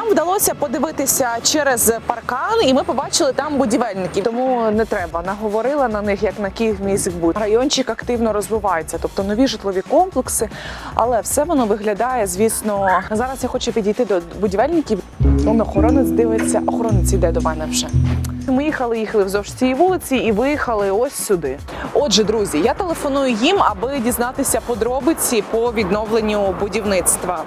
Нам вдалося подивитися через паркан, і ми побачили там будівельників. Тому не треба. Наговорила на них як на Київ міськбуд. Райончик активно розвивається, тобто нові житлові комплекси. Але все воно виглядає, звісно. Зараз я хочу підійти до будівельників. Он охоронець дивиться, охоронець іде до мене вже. Ми їхали, їхали вздовж цієї вулиці і виїхали ось сюди. Отже, друзі, я телефоную їм, аби дізнатися подробиці по відновленню будівництва.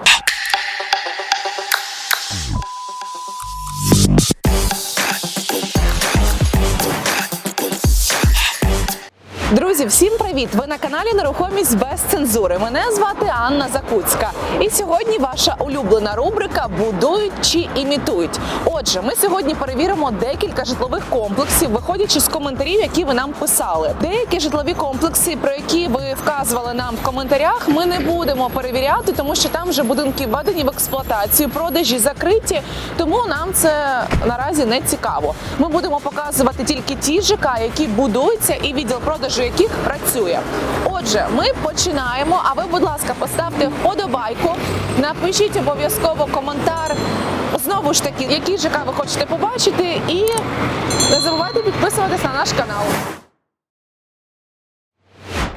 Друзі, всім привіт! Ви на каналі Нерухомість без цензури. Мене звати Анна Закуцька. І сьогодні ваша улюблена рубрика Будують чи імітують. Отже, ми сьогодні перевіримо декілька житлових комплексів, виходячи з коментарів, які ви нам писали. Деякі житлові комплекси, про які ви вказували нам в коментарях, ми не будемо перевіряти, тому що там вже будинки введені в експлуатацію, продажі закриті. Тому нам це наразі не цікаво. Ми будемо показувати тільки ті ЖК, які будуються, і відділ продажу яких працює. Отже, ми починаємо. А ви, будь ласка, поставте вподобайку, напишіть обов'язково коментар. Знову ж таки, які ЖК ви хочете побачити, і не забувайте підписуватись на наш канал.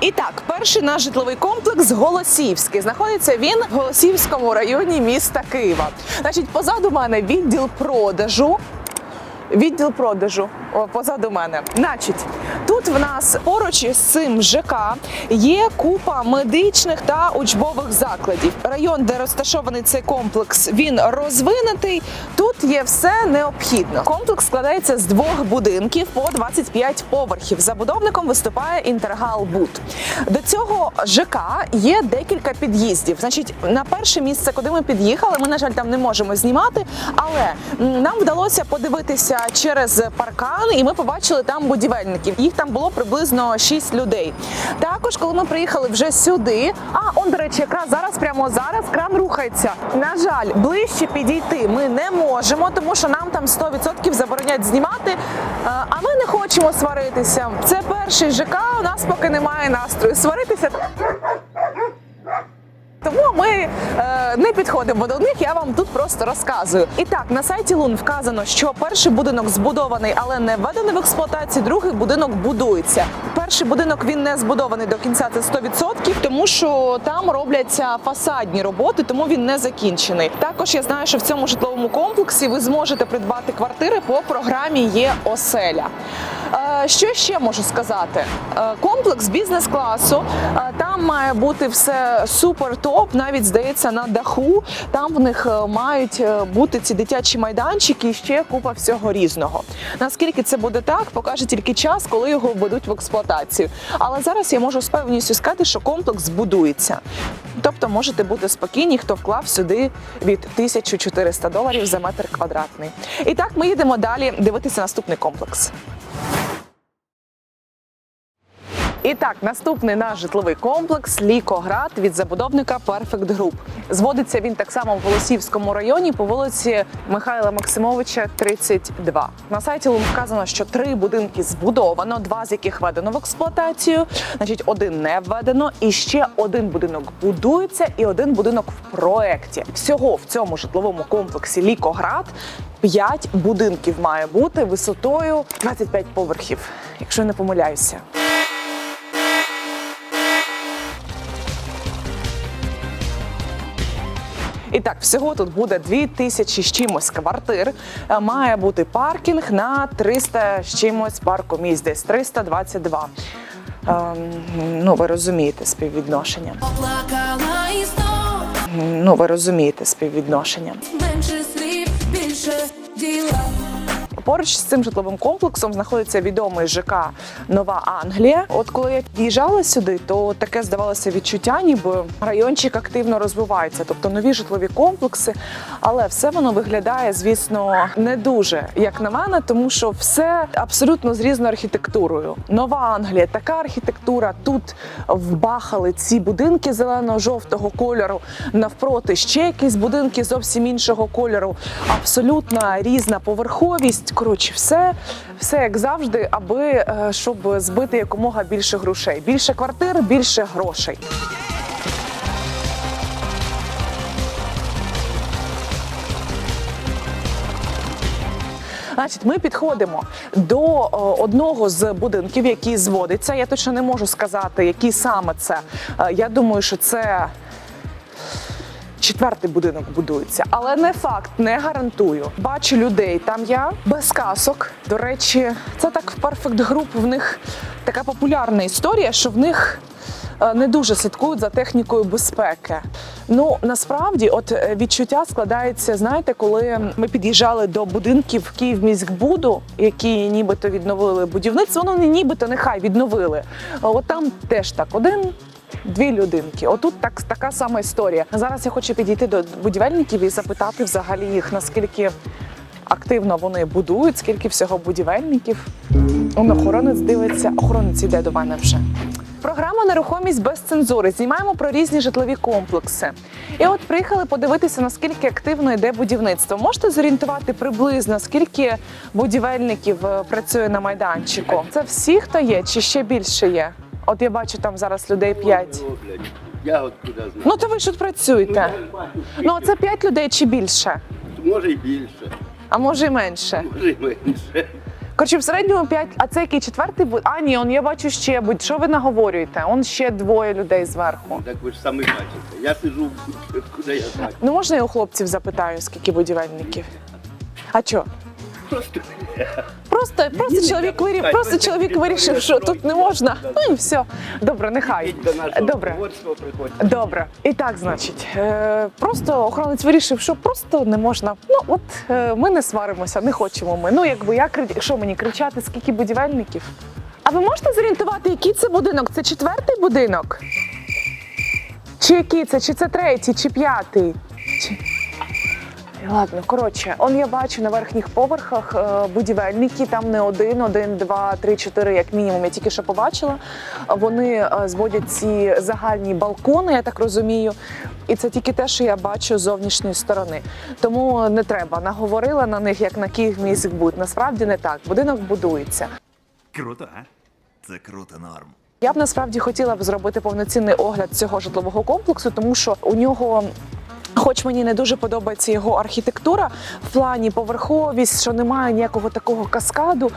І так, перший наш житловий комплекс Голосіївський. Знаходиться він в Голосіївському районі міста Києва. Значить, позаду мене відділ продажу. Відділ продажу о, позаду мене. Значить, тут в нас поруч із цим ЖК є купа медичних та учбових закладів. Район, де розташований цей комплекс, він розвинутий. Тут є все необхідно. Комплекс складається з двох будинків по 25 поверхів. Забудовником виступає Інтергал Буд. До цього ЖК є декілька під'їздів. Значить, на перше місце, куди ми під'їхали, ми на жаль там не можемо знімати, але нам вдалося подивитися через паркан, і ми побачили там будівельників. Їх там було приблизно 6 людей. Також, коли ми приїхали вже сюди, а он, до речі, якраз зараз, прямо зараз, кран рухається. На жаль, ближче підійти ми не можемо, тому що нам там 100% заборонять знімати. Е, А ми не хочемо сваритися. Це перший ЖК. У нас поки немає настрою сваритися. Тому ми е, не підходимо до них. Я вам тут просто розказую. І так, на сайті Лун вказано, що перший будинок збудований, але не введений в експлуатацію. Другий будинок будується. Перший будинок він не збудований до кінця. Це 100%, тому що там робляться фасадні роботи, тому він не закінчений. Також я знаю, що в цьому житловому комплексі ви зможете придбати квартири по програмі є оселя. Е, Що ще можу сказати? Е, Комплекс бізнес-класу. Е, Там має бути все супер топ. Навіть здається на даху. Там в них мають бути ці дитячі майданчики і ще купа всього різного. Наскільки це буде так, покаже тільки час, коли його введуть в експлуатацію. Але зараз я можу з певністю сказати, що комплекс збудується. Тобто можете бути спокійні, хто вклав сюди від 1400 доларів за метр квадратний. І так ми їдемо далі дивитися наступний комплекс. І так, наступний наш житловий комплекс Лікоград від забудовника Perfect Group. Зводиться він так само в Голосіївському районі по вулиці Михайла Максимовича, 32. На сайті Лум вказано, що три будинки збудовано, два з яких введено в експлуатацію. Значить, один не введено, і ще один будинок будується, і один будинок в проекті. Всього в цьому житловому комплексі Лікоград 5 будинків має бути висотою 25 поверхів, якщо не помиляюся. І так, всього тут буде 2000 з чимось квартир. Е, Має бути паркінг на 300 з чимось парку місць, десь 322. Ем, ну, ви розумієте співвідношення. Ну, ви розумієте співвідношення. менше слів, більше діла. Поруч з цим житловим комплексом знаходиться відомий ЖК Нова Англія. От коли я під'їжджала сюди, то таке здавалося відчуття, ніби райончик активно розвивається, тобто нові житлові комплекси. Але все воно виглядає, звісно, не дуже, як на мене, тому що все абсолютно з різною архітектурою. Нова Англія, така архітектура. Тут вбахали ці будинки зелено-жовтого кольору. Навпроти ще якісь будинки зовсім іншого кольору. Абсолютно різна поверховість. Коротше, все, все як завжди, аби е, щоб збити якомога більше грошей. Більше квартир, більше грошей. Значить, ми підходимо до о, одного з будинків, який зводиться. Я точно не можу сказати, який саме це. Е, Я думаю, що це четвертий будинок будується, але не факт, не гарантую. Бачу людей. Там я без касок. До речі, це так в Perfect Group в них така популярна історія, що в них. е, Не дуже слідкують за технікою безпеки. Ну насправді, от е, відчуття складається, знаєте, коли ми під'їжджали до будинків Київміськбуду, які нібито відновили будівництво. Ну не нібито, нехай відновили. От там теж так один Дві людинки. Отут так така сама історія. Зараз я хочу підійти до будівельників і запитати взагалі їх, наскільки активно вони будують, скільки всього будівельників. Он охоронець дивиться, охоронець йде до мене вже. Програма нерухомість без цензури. Знімаємо про різні житлові комплекси. І от приїхали подивитися, наскільки активно йде будівництво. Можете зорієнтувати приблизно, скільки будівельників е, працює на майданчику? Це всі, хто є, чи ще більше є? От я бачу там зараз людей п'ять. Я от куди знаю. Ну то ви ж тут працюєте. Ну а це п'ять людей чи більше, Може і більше, а може й менше. може і менше. Коротше, в середньому п'ять. А це який четвертий буде? А ні, он я бачу ще будь. Що ви наговорюєте? Он ще двоє людей зверху. Так ви ж самі бачите. Я сижу, куди я знаю. Ну можна я у хлопців запитаю, скільки будівельників? А чо? Просто Просто, просто чоловік вирішив, просто чоловік вирішив, що тут не можна. Ну і все. Добре, нехай. Добре. Добре, і так, значить, е, просто охоронець вирішив, що просто не можна. Ну от е, ми не сваримося, не хочемо ми. Ну якби я кри- що мені кричати, скільки будівельників? А ви можете зорієнтувати, який це будинок? Це четвертий будинок? Чи який це? Чи це третій, чи п'ятий? Чи... Ладно, коротше, он я бачу на верхніх поверхах е, будівельники, там не один, один, два, три, чотири, як мінімум. Я тільки що побачила. Вони е, зводять ці загальні балкони, я так розумію. І це тільки те, що я бачу з зовнішньої сторони. Тому не треба. Наговорила на них, як на Київміськбуд. Насправді не так. Будинок будується. Круто, а? Це круто норм. Я б насправді хотіла б зробити повноцінний огляд цього житлового комплексу, тому що у нього. Хоч мені не дуже подобається його архітектура в плані поверховість, що немає ніякого такого каскаду.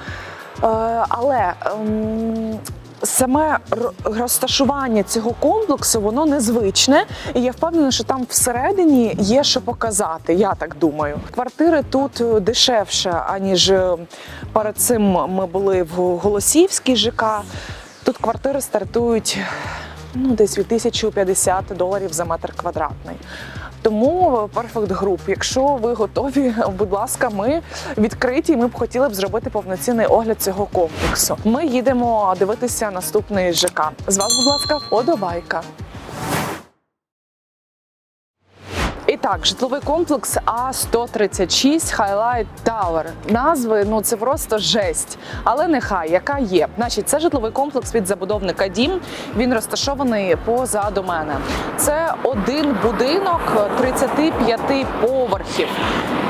Е, але ем, саме розташування цього комплексу воно незвичне, і я впевнена, що там всередині є що показати. Я так думаю. Квартири тут е, дешевше, аніж е, перед цим ми були в Голосіївській ЖК. Тут квартири стартують ну, десь від 1050 доларів за метр квадратний. Тому Perfect Group, якщо ви готові, будь ласка, ми відкриті. Ми б хотіли б зробити повноцінний огляд цього комплексу. Ми їдемо дивитися наступний ЖК. З вас, будь ласка, вподобайка. І так, житловий комплекс А136 Highlight Tower. Назви ну це просто жесть. Але нехай яка є. Значить, це житловий комплекс від забудовника Дім. Він розташований позаду мене. Це один будинок 35 поверхів.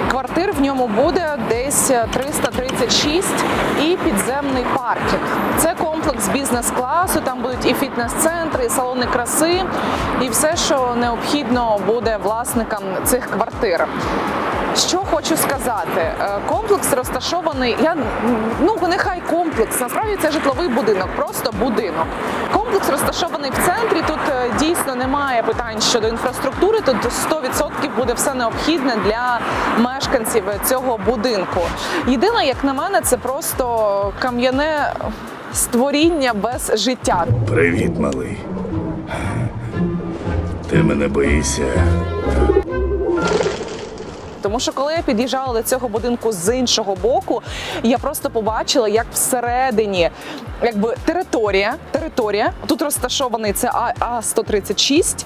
Квартир в ньому буде десь 336 і підземний паркінг. Це комплекс бізнес-класу. Там будуть і фітнес-центри, і салони краси, і все, що необхідно буде власникам цих квартир. Що хочу сказати, Е, комплекс розташований. Я ну нехай комплекс. Насправді це житловий будинок, просто будинок. Комплекс розташований в центрі. Тут е, дійсно немає питань щодо інфраструктури. Тут 100% буде все необхідне для мешканців цього будинку. Єдине, як на мене, це просто кам'яне створіння без життя. Привіт, малий. Ти мене боїшся. Тому що коли я під'їжджала до цього будинку з іншого боку, я просто побачила, як всередині якби територія, територія. Тут розташований це А 136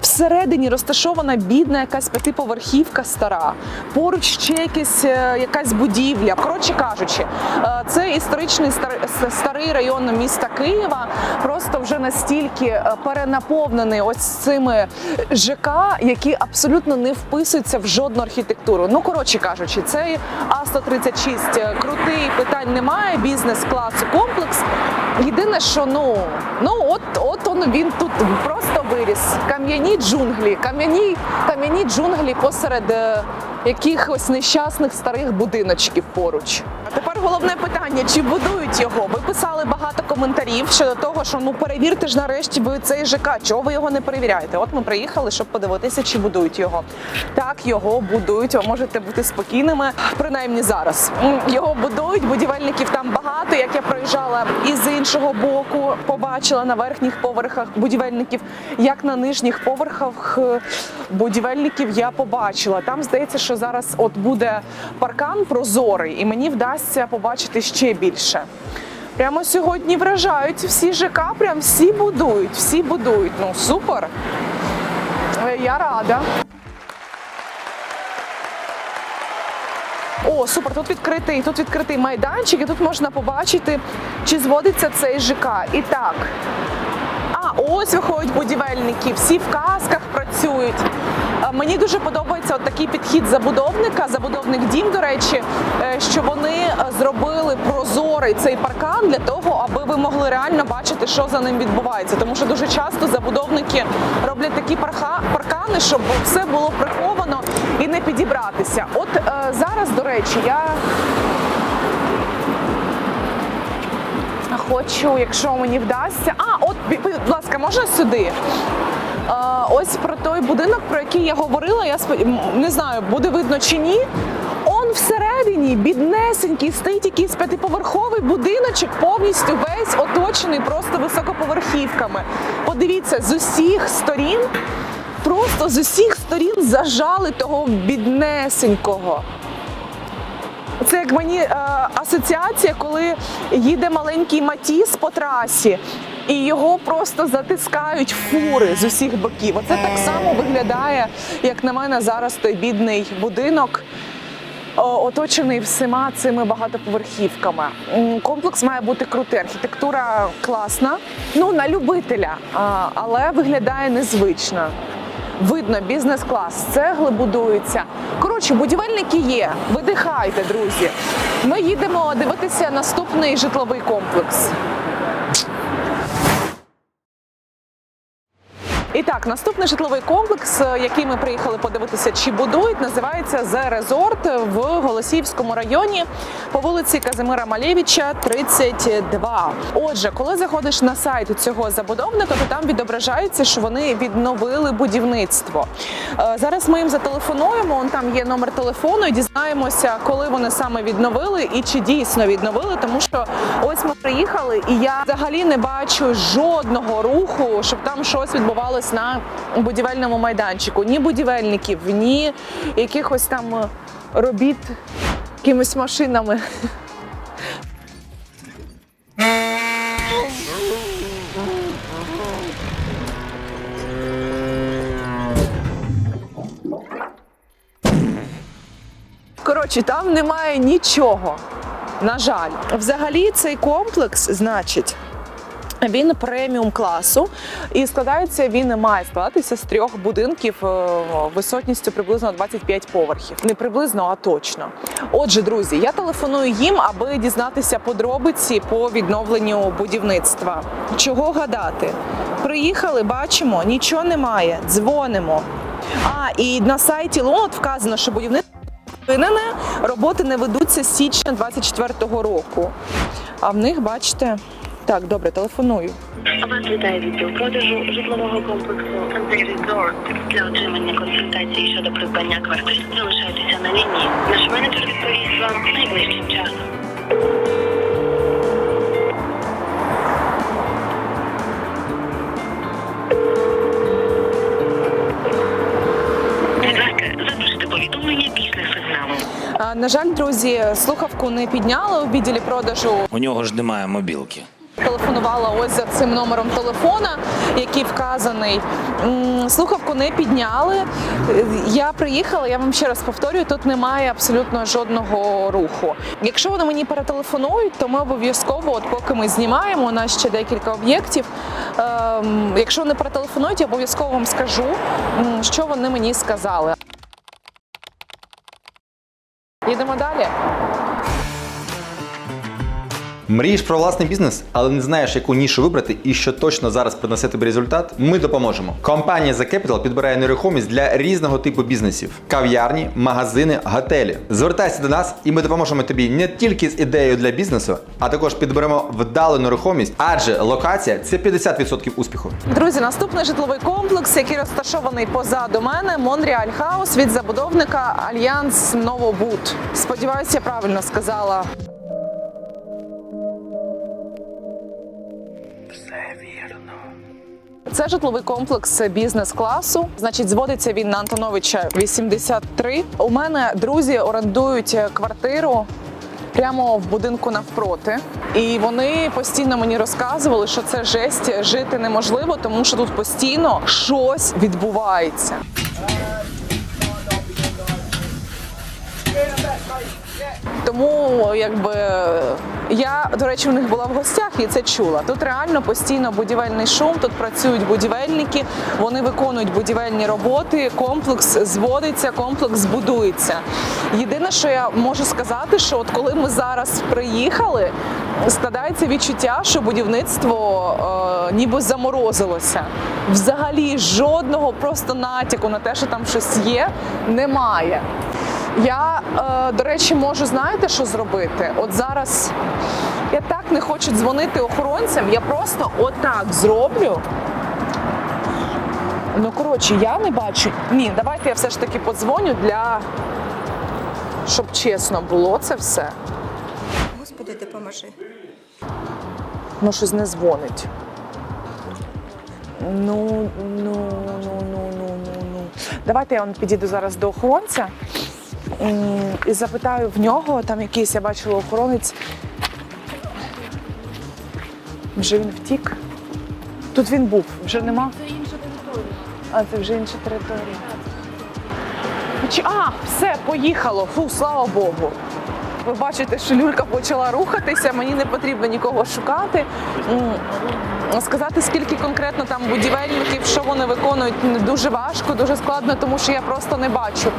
Всередині розташована бідна якась п'ятиповерхівка стара. Поруч ще якась, е, якась будівля. Коротше кажучи, е, це історичний старий, район міста Києва. Просто вже настільки е, перенаповнений ось цими ЖК, які абсолютно не вписуються в жодну архітектуру. Ну коротше кажучи, цей А136 крутий питань немає. Бізнес-класу комплекс. Єдине, що ну ну от от он він тут просто виріс. Кам'яні джунглі, кам'яні кам'яні джунглі посеред е, якихось нещасних старих будиночків поруч. А тепер головне питання: чи будують його? Ви писали багато коментарів щодо того, що ну перевірте ж нарешті ви цей ЖК. Чого ви його не перевіряєте? От ми приїхали, щоб подивитися, чи будують його. Так, його будують. Ви можете бути спокійними, принаймні зараз. Його будують, будівельників там багато. Як я проїжджала із іншого боку, побачила на верхніх поверхах будівельників, як на нижніх поверхах е, будівельників я побачила. Там здається, що зараз от буде паркан прозорий, і мені вдасться побачити ще більше. Прямо сьогодні вражають всі ЖК, прям всі будують, всі будують. Ну супер. Е, Я рада. О, супер! Тут відкритий, тут відкритий майданчик, і тут можна побачити, чи зводиться цей ЖК. І так. А, ось виходять будівельники, всі в касках працюють. Мені дуже подобається от такий підхід забудовника, забудовник дім, до речі, е, що вони е, зробили прозорий цей паркан для того, аби ви могли реально бачити, що за ним відбувається. Тому що дуже часто забудовники роблять такі паркани, щоб все було приховано і не підібратися. От е, зараз, до речі, я Хочу, якщо мені вдасться. А, от, будь ласка, можна сюди? Ось про той будинок, про який я говорила. Я не знаю, буде видно чи ні. Он всередині, біднесенький, стоїть якийсь п'ятиповерховий будиночок, повністю весь оточений просто високоповерхівками. Подивіться, з усіх сторін, просто з усіх сторін зажали того біднесенького. Це як мені е, асоціація, коли їде маленький Матіс по трасі, і його просто затискають фури з усіх боків. Оце так само виглядає, як на мене, зараз той бідний будинок. Оточений всіма цими багатоповерхівками. Комплекс має бути крутий. Архітектура класна, ну на любителя, але виглядає незвично. Видно, бізнес-клас, цегли будуються. Коротше, будівельники є. Видихайте, друзі. Ми їдемо дивитися наступний житловий комплекс. І так, наступний житловий комплекс, е, який ми приїхали подивитися, чи будують, називається The Resort в Голосіївському районі по вулиці Казимира Малєвича, 32. Отже, коли заходиш на сайт цього забудовника, то там відображається, що вони відновили будівництво. Е, Зараз ми їм зателефонуємо. Он там є номер телефону, і дізнаємося, коли вони саме відновили і чи дійсно відновили, тому що ось ми приїхали, і я взагалі не бачу жодного руху, щоб там щось відбувалось на будівельному майданчику. Ні будівельників, ні якихось там е, робіт якимись машинами. Коротше, там немає нічого. На жаль, взагалі цей комплекс, значить. Він преміум класу і складається він має складатися з трьох будинків е, висотністю приблизно 25 поверхів. Не приблизно, а точно. Отже, друзі, я телефоную їм, аби дізнатися подробиці по відновленню будівництва. Чого гадати? Приїхали, бачимо, нічого немає. Дзвонимо. А і на сайті ЛОН вказано, що будівництво припинене, роботи не ведуться з січня 24-го року. А в них, бачите, так, добре, телефоную. Вас вітає відділ продажу житлового комплексу «Антей Resort». Для отримання консультації щодо придбання квартир залишайтеся на лінії. Наш менеджер відповість вам найближчим часом. Будь ласка, запишіть повідомлення після сигналу. А, На жаль, друзі, слухавку не підняли у відділі продажу. У нього ж немає мобілки. Телефонувала ось за цим номером телефона, який вказаний. Слухавку не підняли. Я приїхала, я вам ще раз повторюю, тут немає абсолютно жодного руху. Якщо вони мені перетелефонують, то ми обов'язково, от поки ми знімаємо, у нас ще декілька об'єктів. ем, Якщо вони перетелефонують, я обов'язково вам скажу, що вони мені сказали. Їдемо далі. Мрієш про власний бізнес, але не знаєш, яку нішу вибрати і що точно зараз принесе тобі результат? Ми допоможемо. Компанія The Capital підбирає нерухомість для різного типу бізнесів: кав'ярні, магазини, готелі. Звертайся до нас, і ми допоможемо тобі не тільки з ідеєю для бізнесу, а також підберемо вдалу нерухомість, адже локація це 50% успіху. Друзі, наступний житловий комплекс, який розташований позаду мене, Монреаль Хаус від забудовника Альянс Новобуд. Сподіваюся, я правильно сказала. Це житловий комплекс бізнес-класу. Значить, зводиться він на Антоновича 83. У мене друзі орендують квартиру прямо в будинку навпроти. І вони постійно мені розказували, що це жесть жити неможливо, тому що тут постійно щось відбувається. Тому якби я, до речі, у них була в гостях і це чула. Тут реально постійно будівельний шум, тут працюють будівельники, вони виконують будівельні роботи, комплекс зводиться, комплекс будується. Єдине, що я можу сказати, що от коли ми зараз приїхали, складається відчуття, що будівництво е, ніби заморозилося. Взагалі жодного просто натяку на те, що там щось є, немає. Я, е, до речі, можу знаєте, що зробити? От зараз я так не хочу дзвонити охоронцям, я просто отак зроблю. Ну, коротше, я не бачу. Ні, давайте я все ж таки подзвоню для. Щоб чесно було це все. Господи, допоможи. Ну, щось не дзвонить. Ну, ну, ну, ну, ну, ну, ну. Давайте я он підійду зараз до охоронця і запитаю в нього, там якийсь я бачила охоронець. Вже він втік. Тут він був, вже нема. Це інша територія. А, це вже інша територія. А, все, поїхало. Фу, слава Богу. Ви бачите, що люлька почала рухатися, мені не потрібно нікого шукати. Сказати, скільки конкретно там будівельників, що вони виконують, дуже важко, дуже складно, тому що я просто не бачу.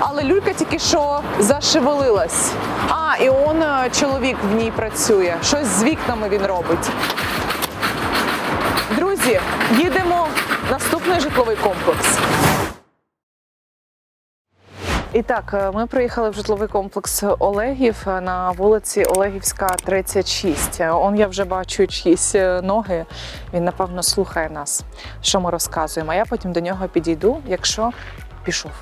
Але люлька тільки що зашевелилась. А, і он е, чоловік в ній працює. Щось з вікнами він робить. Друзі, їдемо в наступний житловий комплекс. І так, е, ми приїхали в житловий комплекс Олегів е, на вулиці Олегівська, 36. Е, Он я вже бачу чиїсь ноги. Він напевно слухає нас, що ми розказуємо. А я потім до нього підійду, якщо пішов.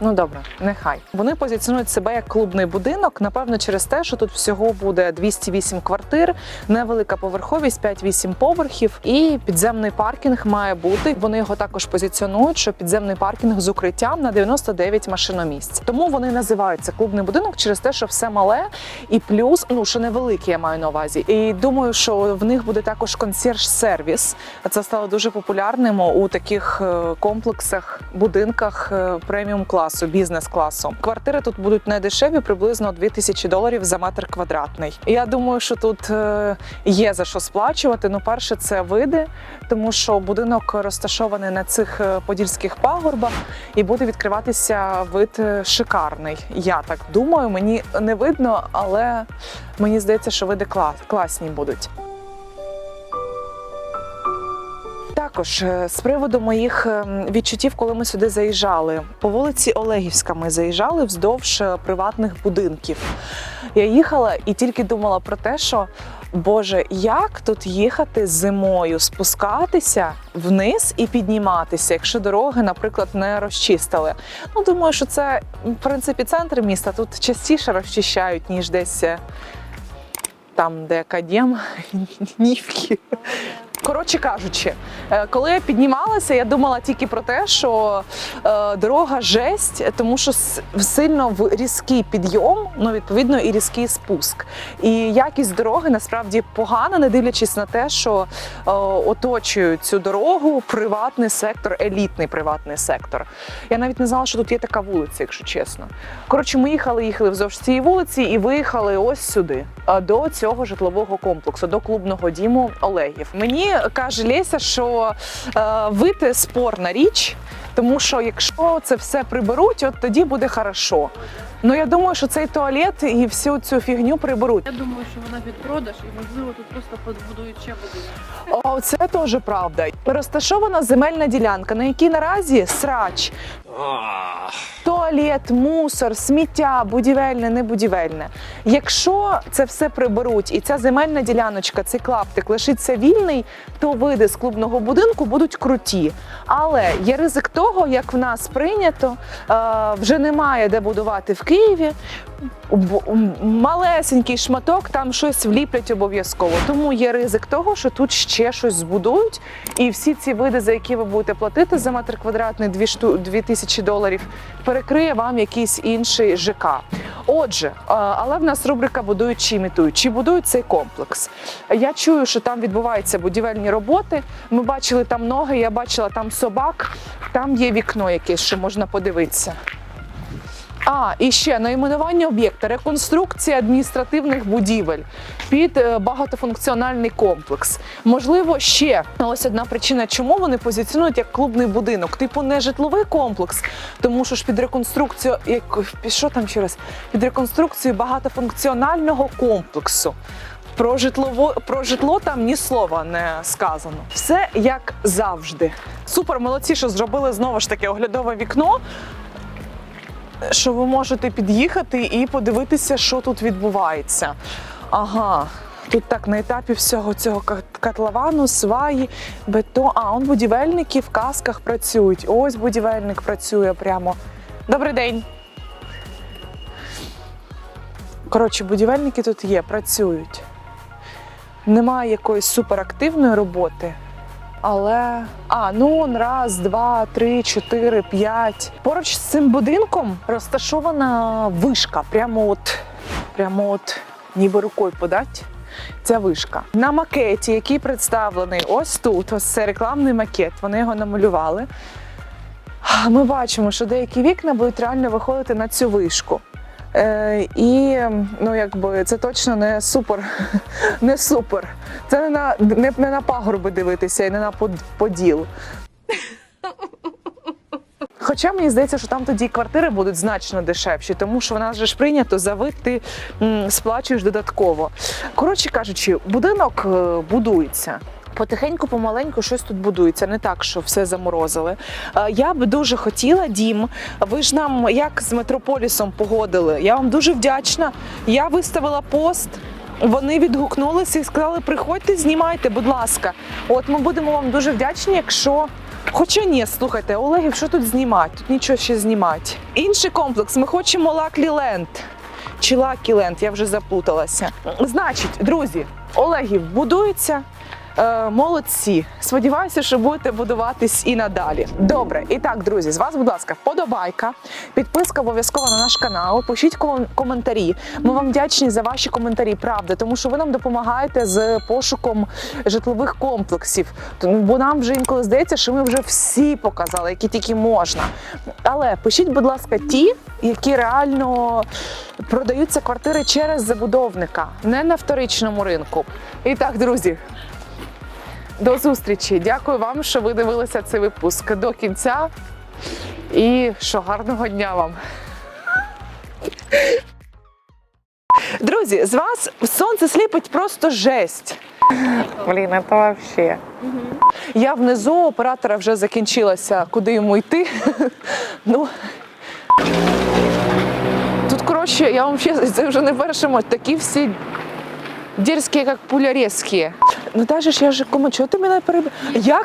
Ну добре, нехай. Вони позиціонують себе як клубний будинок, напевно, через те, що тут всього буде 208 квартир, невелика поверховість, 5-8 поверхів, і підземний паркінг має бути. Вони його також позиціонують, що підземний паркінг з укриттям на 99 машиномісць. Тому вони називаються клубний будинок через те, що все мале і плюс, ну що невеликий, я маю на увазі. І думаю, що в них буде також консьєрж-сервіс. Це стало дуже популярним у таких е, комплексах, будинках е, преміум класу, бізнес-класу. Квартири тут будуть не дешеві, приблизно 2000 доларів за метр квадратний. Я думаю, що тут е, є за що сплачувати. Ну, перше, це види, тому що будинок розташований на цих е, подільських пагорбах і буде відкриватися вид е, шикарний. Я так думаю, мені не видно, але мені здається, що види клас, класні будуть. Також е, з приводу моїх ем, відчуттів, коли ми сюди заїжджали, по вулиці Олегівська ми заїжджали вздовж е, приватних будинків. Я їхала і тільки думала про те, що Боже, як тут їхати зимою, спускатися вниз і підніматися, якщо дороги, наприклад, не розчистили. Ну, думаю, що це в принципі центр міста. Тут частіше розчищають, ніж десь е, там, де академ, нівки. Коротше кажучи, е, коли я піднімалася, я думала тільки про те, що е, дорога жесть, тому що сильно в- різкий підйом, ну відповідно і різкий спуск. І якість дороги насправді погана, не дивлячись на те, що е, оточують цю дорогу приватний сектор, елітний приватний сектор. Я навіть не знала, що тут є така вулиця, якщо чесно. Коротше, ми їхали, їхали вздовж цієї вулиці і виїхали ось сюди, до цього житлового комплексу, до клубного діму Олегів. Мені каже Леся, що е, вид спорна річ. Тому що якщо це все приберуть, от тоді буде хорошо. Ну я думаю, що цей туалет і всю цю фігню приберуть. Я думаю, що вона під продаж і можливо тут просто побудують ще будинок. О, це теж правда. Розташована земельна ділянка, на якій наразі срач. Туалет, мусор, сміття, будівельне, небудівельне. Якщо це все приберуть і ця земельна діляночка, цей клаптик лишиться вільний, то види з клубного будинку будуть круті. Але є ризик того, як в нас прийнято, е, вже немає де будувати в Києві. Малесенький шматок, там щось вліплять обов'язково. Тому є ризик того, що тут ще щось збудують, і всі ці види, за які ви будете платити за метр квадратний 2 шту тисячі доларів, перекриє вам якийсь інший ЖК. Отже, але в нас рубрика будують чи імітують. Чи будують цей комплекс? Я чую, що там відбуваються будівельні роботи. Ми бачили там ноги, я бачила там собак, там є вікно якесь, що можна подивитися. А, і ще найменування об'єкта реконструкція адміністративних будівель під е, багатофункціональний комплекс. Можливо, ще ось одна причина, чому вони позиціонують як клубний будинок, типу не житловий комплекс, тому що ж під реконструкцію, як що там ще раз, під реконструкцію багатофункціонального комплексу. Про житлово про житло там ні слова не сказано. Все як завжди. Супер молодці, що зробили знову ж таки оглядове вікно що ви можете під'їхати і подивитися, що тут відбувається. Ага. Тут так на етапі всього цього котловану, сваї, бетон. А, он будівельники в касках працюють. Ось будівельник працює прямо. Добрий день. Коротше, будівельники тут є, працюють. Немає якоїсь суперактивної роботи. Але а ну раз, два, три, чотири, п'ять. Поруч з цим будинком розташована вишка. Прямо от, прямо от, ніби рукою подать. Ця вишка на макеті, який представлений ось тут. Ось це рекламний макет. Вони його намалювали. Ми бачимо, що деякі вікна будуть реально виходити на цю вишку. Е, і ну, якби це точно не супер, не супер. Це не на не, не на пагорби дивитися і не на поділ. Хоча мені здається, що там тоді квартири будуть значно дешевші, тому що в нас же ж прийнято за ти сплачуєш додатково. Коротше кажучи, будинок е, будується. Потихеньку, помаленьку щось тут будується, не так, що все заморозили. Е, Я би дуже хотіла, дім. Ви ж нам як з метрополісом погодили. Я вам дуже вдячна. Я виставила пост. Вони відгукнулися і сказали: приходьте, знімайте, будь ласка. От ми будемо вам дуже вдячні, якщо. Хоча ні, слухайте, Олегів, що тут знімати? Тут нічого ще знімати. Інший комплекс. Ми хочемо Лаклі Ленд. Чи Лакі Ленд, я вже заплуталася. Значить, друзі, Олегів будується. Е, молодці. Сподіваюся, що будете будуватись і надалі. Добре, і так, друзі, з вас, будь ласка, вподобайка, підписка обов'язково на наш канал. Пишіть ком- коментарі. Ми вам вдячні за ваші коментарі, правда, тому що ви нам допомагаєте з пошуком житлових комплексів. Тому- Бо нам вже інколи здається, що ми вже всі показали, які тільки можна. Але пишіть, будь ласка, ті, які реально продаються квартири через забудовника, не на вторичному ринку. І так, друзі, до зустрічі. Дякую вам, що ви дивилися цей випуск до кінця. І що гарного дня вам. Друзі, з вас сонце сліпить просто жесть. Блін, це вообще. Я внизу оператора вже закінчилася, куди йому йти. Ну. Тут, коротше, я вам ще це вже не перший мать, такі всі дерзкі, как пулярезкі. Ну даже я же кому, чого ти мене переб... Як?